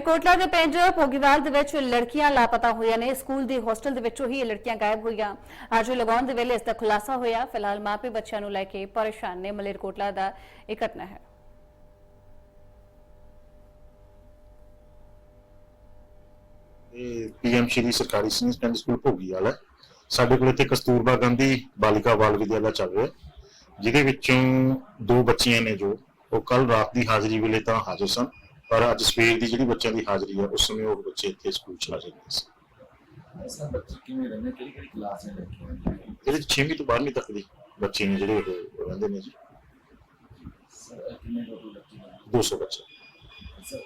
ਕੋਟਲਾ ਦੇ ਪਿੰਡ ਭੋਗੀਵਾਲ ਦੇ ਵਿੱਚ ਲੜਕੀਆਂ ਲਾਪਤਾ ਹੋਈਆਂ ਨੇ। ਸਕੂਲ ਦੇ ਹੋਸਟਲ ਦੇ ਵਿੱਚੋਂ ਹੀ ਇਹ ਲੜਕੀਆਂ ਗਾਇਬ ਹੋਈਆਂ। ਅੱਜ ਲਗਾਉਣ ਦੇ ਵੇਲੇ ਇਸ ਦਾ ਖੁਲਾਸਾ ਹੋਇਆ। ਫਿਲਹਾਲ ਮਾਪੇ ਬੱਚਿਆਂ ਨੂੰ ਲੈ ਕੇ ਪਰੇਸ਼ਾਨ ਨੇ। ਮਲੇਰਕੋਟਲਾ ਦਾ ਇਹ ਘਟਨਾ ਹੈ। ਇਹ ਪੀਐਮ ਸ਼੍ਰੀ ਸਰਕਾਰੀ ਸੀਨੀਅਰ ਸੈਕੰਡਰੀ ਸਕੂਲ ਭੋਗੀ ਵਾਲਾ ਸਾਡੇ ਕੋਲ ਇੱਥੇ ਕਸਤੂਰਬਾ ਗਾਂਧੀ ਬਾਲਿਕਾ ਬਾਲ ਵਿਦਿਆਲਾ ਚੱਲ ਰਿਹਾ ਜਿਹਦੇ ਵਿੱਚੋਂ ਦੋ ਬੱਚੀਆਂ ਨੇ ਜੋ, ਉਹ ਕੱਲ ਰਾਤ ਦੀ ਹਾਜ਼ਰੀ ਵੇਲੇ ਤਾਂ ਹਾਜ਼ਰ ਸਨ। ਪਰ ਅੱਜ ਸਵੇਰ ਦੀ ਜਿਹੜੀ ਬੱਚਿਆਂ ਦੀ ਹਾਜ਼ਰੀ ਹੈ ਉਸ ਸਮੇਂ ਉਹ ਬੱਚੇ ਇੱਥੇ ਸਕੂਲ ਚਲਾ ਜਾਂਦੇ ਸੀ। ਸਰ ਬੱਚੇ ਕਿਵੇਂ ਰਹਿੰਦੇ ਕਿਹੜੀ ਕਿਹੜੀ ਕਲਾਸ ਨੇ? ਲੱਗੇ ਇਹਦੇ 6ਵੀਂ ਤੋਂ 12ਵੀਂ ਤੱਕ ਦੇ ਬੱਚੇ ਨੇ ਜਿਹੜੇ ਉਹ ਰਹਿੰਦੇ ਨੇ ਜੀ। ਸਰ ਕਿੰਨੇ ਟੋਟਲ ਬੱਚੇ ਨੇ? 200 ਬੱਚੇ।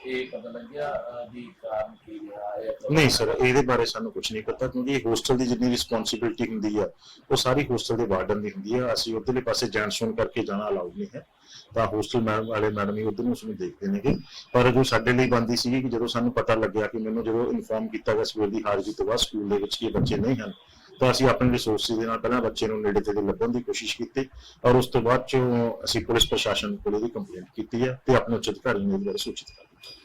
ਇਹ ਪਤਾ ਲੱਗਿਆ ਵੀ ਕਾਰਨ ਕੀ ਰਿਹਾ ਹੈ? ਨਹੀਂ ਸਰ, ਇਹਦੇ ਬਾਰੇ ਸਾਨੂੰ ਕੁਝ ਨਹੀਂ ਪਤਾ ਕਿਉਂਕਿ ਹੋਸਟਲ ਦੀ ਜਿੰਨੀ ਰਿਸਪੌਂਸਿਬਿਲਟੀ ਹੁੰਦੀ ਆ, ਉਹ ਸਾਰੀ ਹੋਸਟਲ ਦੇ ਵਾਰਡਨ ਦੀ ਹੁੰਦੀ ਆ। ਅਸੀਂ ਉਧਰਲੇ ਪਾਸੇ ਜਾਣ ਕਰਕੇ ਜਾਣਾ ਅਲਾਉਡ ਨਹੀਂ ਹੈ। ਤਾਂ ਹੋਸਟਲ ਮੈਡਮ ਵਾਲੇ ਮੈਡਮ ਹੀ ਉਧਰ ਨੂੰ ਉਸਨੂੰ ਦੇਖਦੇ ਨੇਗੇ। ਪਰ ਜੋ ਸਾਡੇ ਲਈ ਬੰਦੀ ਸੀ ਕਿ ਜਦੋਂ ਸਾਨੂੰ ਪਤਾ ਲੱਗਿਆ ਕਿ ਮੈਨੂੰ ਜਦੋਂ ਇਨਫੋਰਮ ਕੀਤਾ ਗਿਆ ਸਵੇਰ ਦੀ ਹਾਜ਼ਰੀ ਤੋਂ ਬਾਅਦ ਸਕੂਲ ਦੇ ਵਿੱਚ ਕਿ ਬੱਚੇ ਨਹੀਂ ਹਨ ਤਾਂ ਅਸੀਂ ਆਪਣੇ ਰਿਸੋਰਸਿਸ ਦੇ ਨਾਲ ਪਹਿਲਾਂ ਬੱਚੇ ਨੂੰ ਨੇੜੇ ਤੇੜੇ ਲੱਭਣ ਦੀ ਕੋਸ਼ਿਸ਼ ਕੀਤੀ ਔਰ ਉਸ ਤੋਂ ਬਾਅਦ ਚੋਂ ਅਸੀਂ ਪੁਲਿਸ ਪ੍ਰਸ਼ਾਸਨ ਕੋਲ ਇਹਦੀ ਕੰਪਲੇਂਟ ਕੀਤੀ ਹੈ ਤੇ ਆਪਣੇ ਉੱਚ ਅਧਿਕਾਰੀ ਨੂੰ ਇਹਦੇ ਬਾਰੇ ਸੂਚਿਤ ਕਰ ਦਿੱਤਾ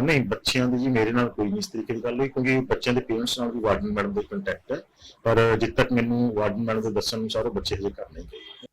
ਨਹੀਂ ਬੱਚਿਆਂ ਦੀ ਜੀ ਮੇਰੇ ਨਾਲ ਕੋਈ ਨਹੀਂ ਇਸ ਤਰੀਕੇ ਦੀ ਗੱਲ ਹੋਈ ਕਿਉਂਕਿ ਬੱਚਿਆਂ ਦੇ ਪੇਰੈਂਟਸ ਨਾਲ ਵੀ ਵਾਰਡਨ ਮੈਡਮ ਦਾ ਕੰਟੈਕਟ ਹੈ। ਪਰ ਜਿੱਦ ਤੱਕ ਮੈਨੂੰ ਵਾਰਡਨ ਮੈਡਮ ਦੇ ਦੱਸਣ ਅਨੁਸਾਰ ਉਹ ਬੱਚੇ ਹਜੇ ਘਰ ਨਹੀਂ ਗਏ।